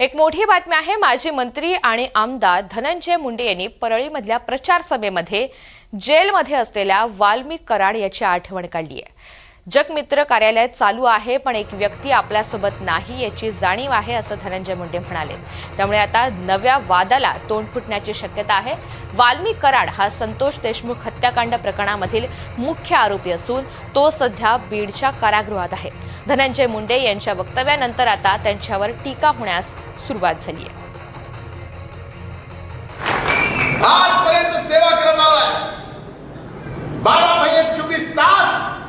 एक मोठी बातमी आहे माजी मंत्री आणि आमदार धनंजय मुंडे यांनी परळीमधल्या प्रचार सभेमध्ये जेलमध्ये असलेल्या वाल्मिक कराड याची आठवण काढली आहे. जगमित्र कार्यालय चालू आहे पण एक व्यक्ती आपल्यासोबत नाही याची जाणीव आहे असं धनंजय मुंडे म्हणाले. त्यामुळे आता नव्या वादाला तोंड फुटण्याची शक्यता आहे. वाल्मी कराड हा संतोष देशमुख हत्याकांड प्रकरणामधील मुख्य आरोपी असून तो सध्या बीडच्या कारागृहात आहे. धनंजय मुंडे यांच्या वक्तव्यानंतर आता त्यांच्यावर टीका होण्यास सुरुवात झाली आहे.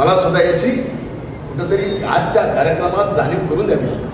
मला सुद्धा याची कुठंतरी आजच्या कार्यक्रमात जाणीव करून द्यावी लागते.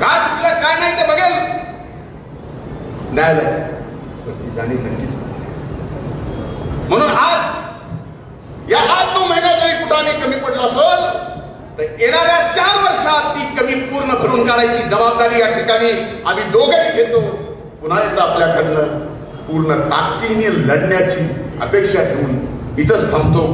काय चुकलं काय नाही ते बघेल. न्यायालय तर ती जाणीव नक्कीच म्हणून आज या आठ नऊ महिन्यात जरी कुठाने कमी पडला असेल तर येणाऱ्या चार वर्षात ती कमी पूर्ण भरून काढायची जबाबदारी या ठिकाणी आम्ही दोघेही घेतो. पुन्हा एकदा आपल्याकडनं पूर्ण ताकदीने लढण्याची अपेक्षा ठेवून इथंच थांबतो.